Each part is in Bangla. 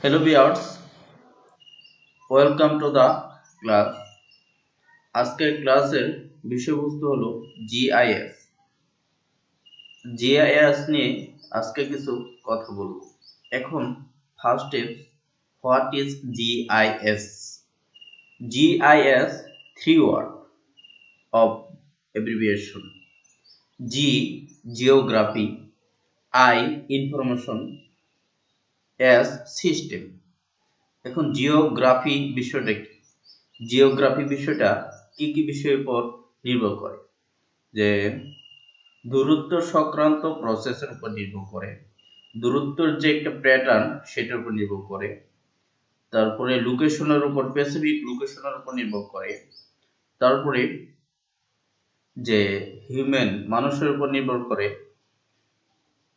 Hello viewers, welcome to the class. আজকের ক্লাসের বিষয়বস্তু হলো জিআইএস জিআইএস নিয়ে আজকে কিছু কথা বলব। এখন first step what is GIS GIS three word of abbreviation. G geography I information S system এখন জিওগ্রাফি বিষয়টা কি? জিওগ্রাফি বিষয়টা কি কি বিষয়ের উপর নির্ভর করে? যে দূরত্ব সংক্রান্ত প্রসেসের উপর নির্ভর করে, দূরত্বের যে একটা প্যাটার্ন সেটার উপর নির্ভর করে, তারপরে লোকেশনের উপর স্পেসিফিক লোকেশনের উপর নির্ভর করে, তারপরে যে হিউম্যান মানুষের উপর নির্ভর করে,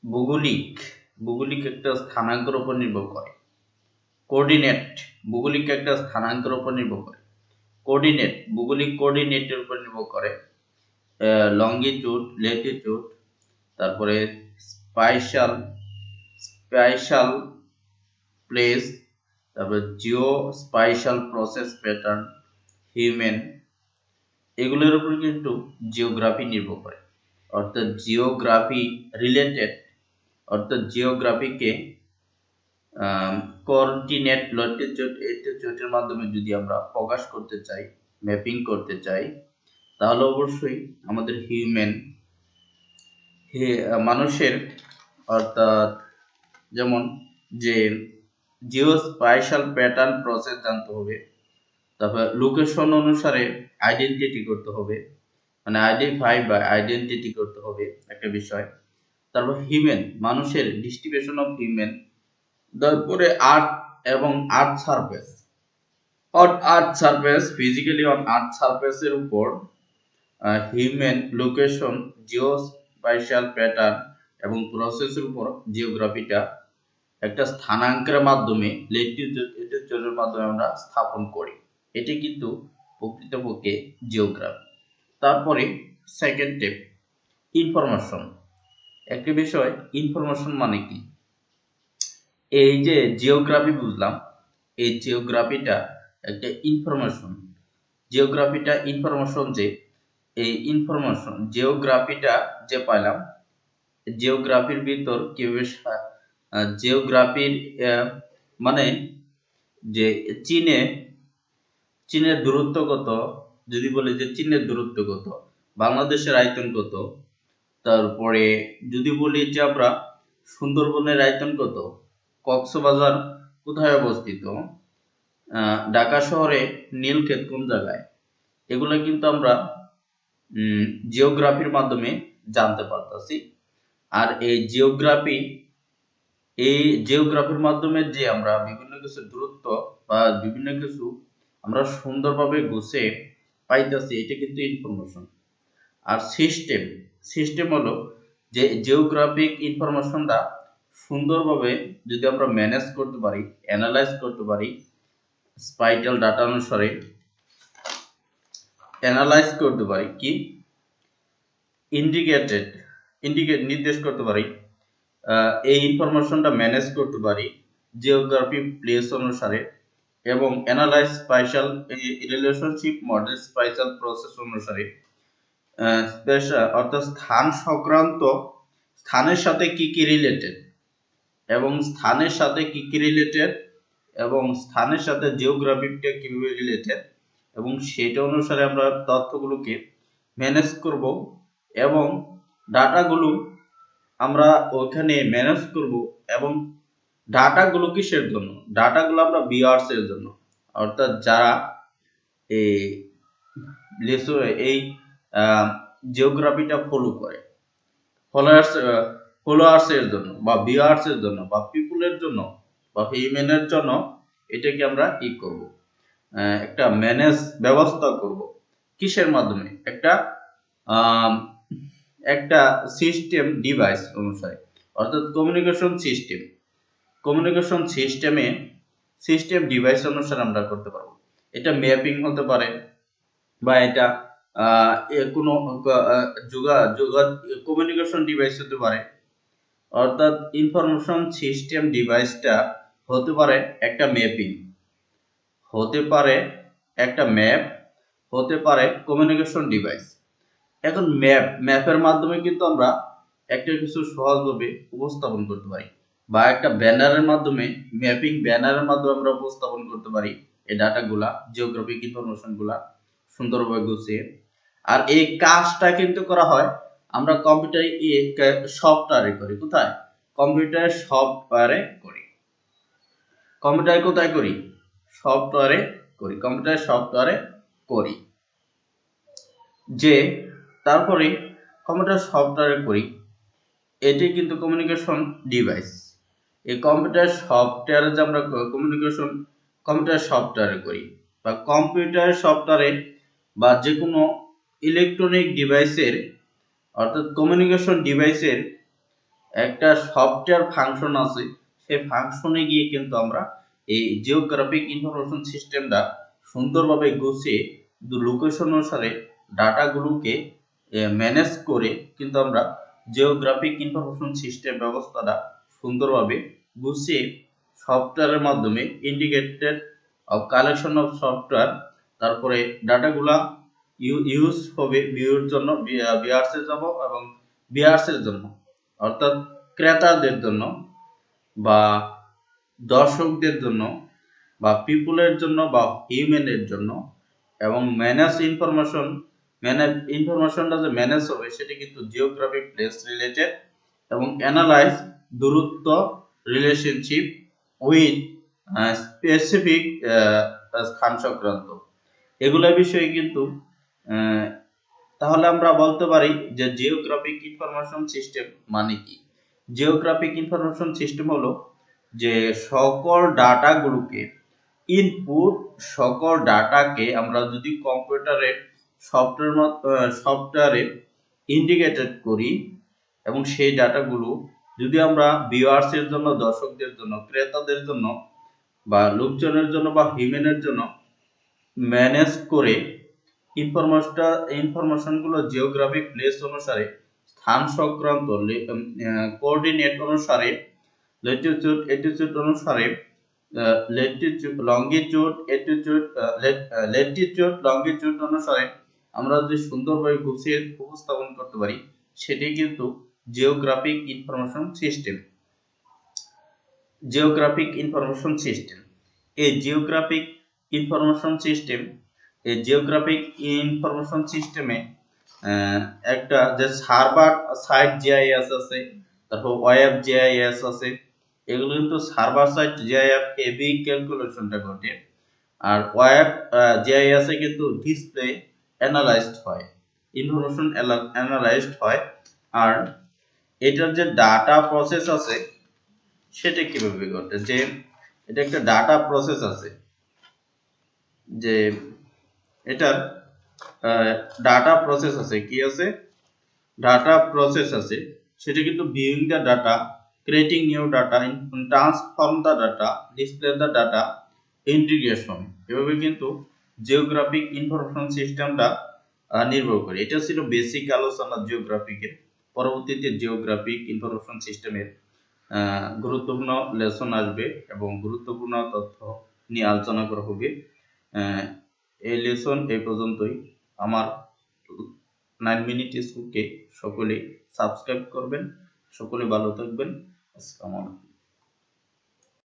ভৌগোলিক ভৌগোলিক একটা স্থানাঙ্কের উপর নির্ভর করে। কোঅর্ডিনেট ভৌগোলিক একটা স্থানাঙ্কের উপর নির্ভর করে। কোঅর্ডিনেট ভৌগোলিক কোঅর্ডিনেটের উপর নির্ভর করে লঙ্গিটিউড লেটিটিউড তারপরে স্পাইশাল স্পাইশাল প্লেস তারপরে geo spatial process pattern human এগুলোর উপর কিন্তু জিওগ্রাফি নির্ভর করে। অর্থাৎ জিওগ্রাফি রিলেটেড অর্থাৎ জিওগ্রাফিকে কোঅর্ডিনেট এটিটিউডের মাধ্যমে যদি আমরা প্রকাশ করতে চাই ম্যাপিং করতে চাই, তাহলে অবশ্যই আমাদের হিউম্যান মানুষের, অর্থাৎ যেমন যে জিও স্পাইশাল প্যাটার্ন প্রসেস জানতে হবে, তারপর লোকেশন অনুসারে আইডেন্টিটি করতে হবে মানে আইডেন্টিফাই বা আইডেন্টিটি করতে হবে, একটা বিষয়। তারপর হিউম্যান, মানুষের ডিস্ট্রিবিউশন অফ হিউম্যান, তারপরে আর্থ এবং earth surface. On earth surface physically on earth সারফেসের উপর human location geo spatial pattern এবং প্রসেসের উপর জিওগ্রাফিটা একটা স্থানাঙ্কের মাধ্যমে লেটিটিউডের মাধ্যমে আমরা স্থাপন করি। এটি কিন্তু প্রকৃতপক্ষে জিওগ্রাফি তারপরে সেকেন্ড টেপ ইনফরমেশন একটি বিষয় ইনফরমেশন মানে কি? এই যে জিওগ্রাফি বুঝলাম, এই জিওগ্রাফিটা একটা ইনফরমেশন জিওগ্রাফিটা ইনফরমেশন যে, এই ইনফরমেশন জিওগ্রাফিটা যে পাইলাম জিওগ্রাফির ভিতর কীভাবে জিওগ্রাফির মানে যে চীনে, চীনের দূরত্ব কত? যদি বলে যে চীনের দূরত্ব কত, বাংলাদেশের আয়তন কত? তারপরে যদি বলি যে আমরা সুন্দরবনের আয়তন কত? কক্সবাজার কোথায় অবস্থিত? ঢাকা শহরে নীলক্ষেত কোন জায়গায়? এগুলো কিন্তু আমরা জিওগ্রাফির মাধ্যমে জানতে পারতেছি। আর এই জিওগ্রাফি এই জিওগ্রাফির মাধ্যমে যে আমরা বিভিন্ন কিছু দূরত্ব বা বিভিন্ন কিছু আমরা সুন্দরভাবে গুছে পাইতেছি, এটা কিন্তু ইনফরমেশন আর সিস্টেম সিস্টেম হলো যে জিওগ্রাফিক ইনফরমেশনটা সুন্দরভাবে যদি আমরা ম্যানেজ করতে পারি অ্যানালাইজ করতে পারি স্পাইটাল ডাটা অনুসারে অ্যানালাইজ করতে পারি কি? ইন্ডিকেটেড ইন্ডিকেট নির্দেশ করতে পারি এই ইনফরমেশনটা ম্যানেজ করতে পারি জিওগ্রাফি প্লেস অনুসারে এবং analyze spatial relationship model spatial process অনুসারে। অর্থাৎ স্থান সংক্রান্ত স্থানের সাথে কি কি রিলেটেড এবং স্থানের সাথে কি কি রিলেটেড এবং স্থানের সাথে জিওগ্রাফিকটা কীভাবে রিলেটেড এবং সেটা অনুসারে আমরা তথ্যগুলোকে ম্যানেজ করব এবং ডাটাগুলো আমরা ওখানে ম্যানেজ করব এবং ডাটাগুলো কিসের জন্য ডাটাগুলো আমরা বিয়ার্স এর জন্য। অর্থাৎ যারা এই এই জিওগ্রাফিটা ফলো করে। ফলোয়ার্স ফলোয়ার্সের জন্য বা ভিউয়ার্স এর জন্য বা পিপুলের জন্য বা হিউম্যানের জন্য এটাকে আমরা ই করব? একটা ম্যানেজ ব্যবস্থা করব। কিসের মাধ্যমে? একটা একটা সিস্টেম ডিভাইস অনুসারে। অর্থাৎ কমিউনিকেশন সিস্টেম কমিউনিকেশন সিস্টেমে সিস্টেম ডিভাইস অনুসারে আমরা করতে পারব। এটা ম্যাপিং হতে পারে বা এটা কোনো যোগা যোগা কমিউনিকেশন ডিভাইস হতে পারে। অর্থাৎ ইনফরমেশন সিস্টেম ডিভাইসটা হতে পারে একটা ম্যাপিং হতে পারে একটা ম্যাপ হতে পারে কমিউনিকেশন ডিভাইস এখন ম্যাপ ম্যাপের মাধ্যমে কিন্তু আমরা একটা কিছু সহজভাবে উপস্থাপন করতে পারি। বা একটা ব্যানারের মাধ্যমে ম্যাপিং ব্যানারের মাধ্যমে আমরা উপস্থাপন করতে পারি। এই ডাটাগুলা জিওগ্রাফিক ইনফরমেশনগুলা সুন্দরভাবে গুছিয়ে আর এই কাজটা কিন্তু করা হয়, আমরা কম্পিউটারে সফটওয়্যারে করি। কোথায়? কম্পিউটারের সফটওয়্যারে করি। কম্পিউটারে কোথায় করি? সফটওয়্যারে করি। কম্পিউটারের সফটওয়্যারে করি। যে, তারপরে কম্পিউটার সফটওয়্যারে করি, এটি কিন্তু কমিউনিকেশন ডিভাইস এই কম্পিউটার সফটওয়্যারে যে আমরা কমিউনিকেশন কম্পিউটার সফটওয়্যারে করি, বা কম্পিউটার সফটওয়্যারে বা যে কোনো ইলেকট্রনিক ডিভাইসের অর্থাৎ কমিউনিকেশন ডিভাইসের একটা সফটওয়্যার ফাংশন আছে। সেই ফাংশনে গিয়ে কিন্তু আমরা এই জিওগ্রাফিক ইনফরমেশন সিস্টেমটা সুন্দরভাবে গুছিয়ে লোকেশন অনুসারে ডাটাগুলোকে ম্যানেজ করে কিন্তু আমরা জিওগ্রাফিক ইনফরমেশন সিস্টেম ব্যবস্থাটা সুন্দরভাবে গুছিয়ে সফটওয়্যারের মাধ্যমে indicated of collection of software তারপরে ডাটাগুলা ইউজ হবে বিউর জন্য বিয়ার্সের জন্য এবং বিয়ার্সের জন্য। অর্থাৎ ক্রেতাদের জন্য বা দর্শকদের জন্য বা পিপুলের জন্য বা হিউম্যানের জন্য এবং ম্যানেজ ইনফরমেশন, ম্যানেজ, ইনফরমেশনটা যে ম্যানেজ হবে সেটা কিন্তু জিওগ্রাফিক প্লেস রিলেটেড এবং অ্যানালাইজ দূরত্ব রিলেশনশিপ উইথ স্পেসিফিক স্থান সংক্রান্ত। এগুলো বিষয়ে কিন্তু তাহলে আমরা বলতে পারি যে জিওগ্রাফিক ইনফরমেশন সিস্টেম মানে কি? জিওগ্রাফিক ইনফরমেশন সিস্টেম হলো যে সকল ডাটাগুলোকে ইনপুট সকল ডাটাকে আমরা যদি কম্পিউটারের সফটওয়্যার সফটওয়্যারে ইন্ডিকেটেড করি এবং সেই ডাটাগুলো যদি আমরা ভিউয়ার্সের জন্য, দর্শকদের জন্য, ক্রেতাদের জন্য বা লোকজনের জন্য বা হিউম্যানের জন্য ম্যানেজ করে ইনফরমেশনটা ইনফরমেশনগুলো জিওগ্রাফিক প্লেস অনুসারে, স্থান সংক্রান্ত কোঅর্ডিনেট অনুসারে, লেটিটিউড, এটিটিউড অনুসারে latitude longitude altitude latitude longitude অনুসারে আমরা যদি সুন্দরভাবে গুছিয়ে উপস্থাপন করতে পারি সেটি কিন্তু geographic information system. Geographic information system. এই জিওগ্রাফিক ইনফরমেশন সিস্টেম এই জিওগ্রাফিক ইনফরমেশন সিস্টেমে একটা যে সার্ভার সাইট জিআইএস আছে, তারপর ওয়েব জিআইএস আছে, এগুলো কিন্তু সার্ভার সাইট জিআইএফ হেভি ক্যালকুলেশনটা ঘটে। আর ওয়েব জিআইএস এ কিন্তু ডিসপ্লে অ্যানালাইজড হয় ইনফরমেশন অ্যানালাইজড হয়। আর এটার যে ডাটা প্রসেস আছে, সেটা কীভাবে ঘটে? যে, এটা একটা ডাটা প্রসেস আছে, যে এটার ডাটা প্রসেস আছে। কি আছে? ডাটা প্রসেস আছে। সেটা কিন্তু viewing the data creating new data transform the data display the data integration এভাবে কিন্তু জিওগ্রাফিক ইনফরমেশন সিস্টেমটা নির্ভর করে। এটা ছিল বেসিক আলোচনা জিওগ্রাফিকের পরবর্তীতে জিওগ্রাফিক ইনফরমেশন সিস্টেমের গুরুত্বপূর্ণ লেসন আসবে এবং গুরুত্বপূর্ণ তথ্য নিয়ে আলোচনা করা হবে। এই লেসন এই পর্যন্তই। আমার নাইন মিনিট স্কুলকে সকলে সাবস্ক্রাইব করবেন, সকলে ভালো থাকবেন। আসসালামু আলাইকুম।